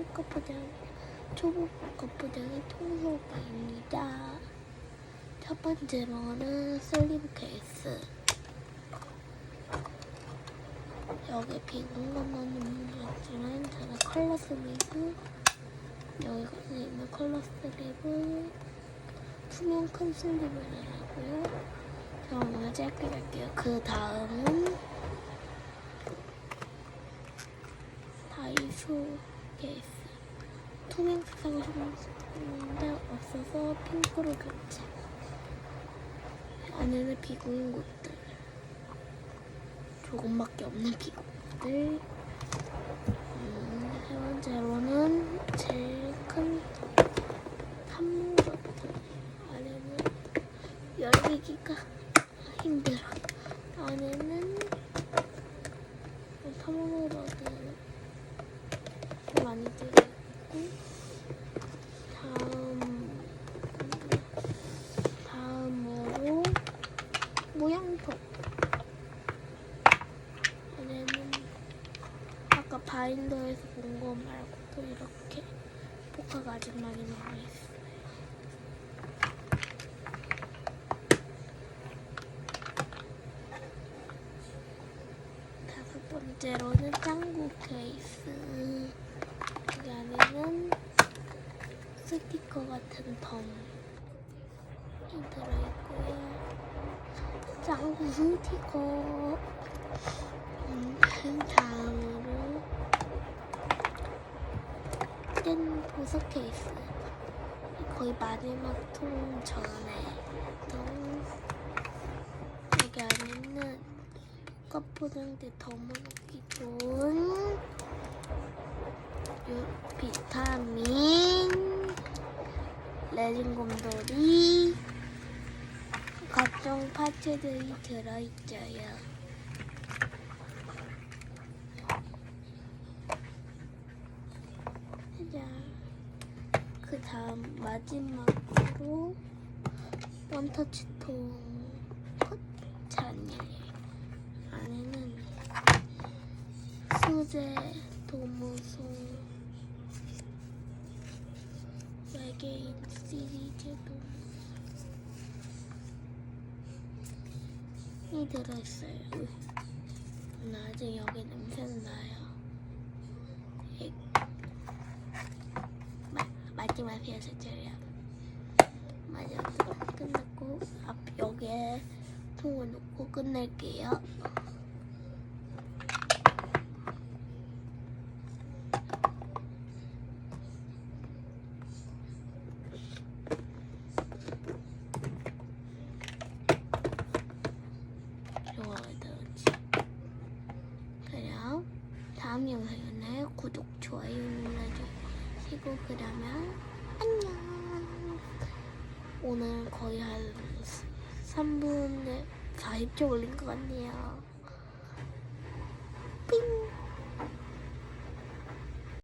초보급부장 초보급부장의 통솔가입니다. 첫 번째로는 슬리브 케이스. 여기 비군 것만 있지만 저는 컬러 슬리브 여기 있는 컬러 슬리브 투명 큰 슬리브를 하고요. 그럼 오늘 짧게 갈게요. 그 다음은 다이소 케이스. 투명색 사고 싶은데 없어서 핑크로 교체. 안에는 비구인 곳들. 조금밖에 없는 비구들. 음, 세 번째로는 제일 큰 탐로들. 안에는 열리기가 힘들어. 안에는 탐로들은 많이 들어있고 다음 다음으로 모양톱 안에는 아까 바인더에서 본 거 말고도 이렇게 포카가 많이 남아있어요 다섯 번째로는 짱구 케이스 여기 안에는 스티커 같은 덤이 들어있고요. 짱구 스티커. 음, 그 다음으로 뗀 보석 케이스. 거의 마지막 통 전에 또 여기 안에는 꽃포장대 덤어놓기 좋은 요 비타민 레진 곰돌이 각종 파츠들이 들어있어요. 자, 그 다음 마지막으로 원터치통 꽃찬일 안에는 소재, 도무송, 외계인 시리즈도 이 들어있어요. 나 아직 여기 냄새는 나요. 이- 마, 마지막 피어스처럼 마지막 끝났고 앞 여기에 통을 놓고 끝낼게요. 다음 영상에는 구독, 좋아요 눌러주시고 그러면 안녕. 오늘 거의 한 3분에 40초 올린 것 같네요. 삥.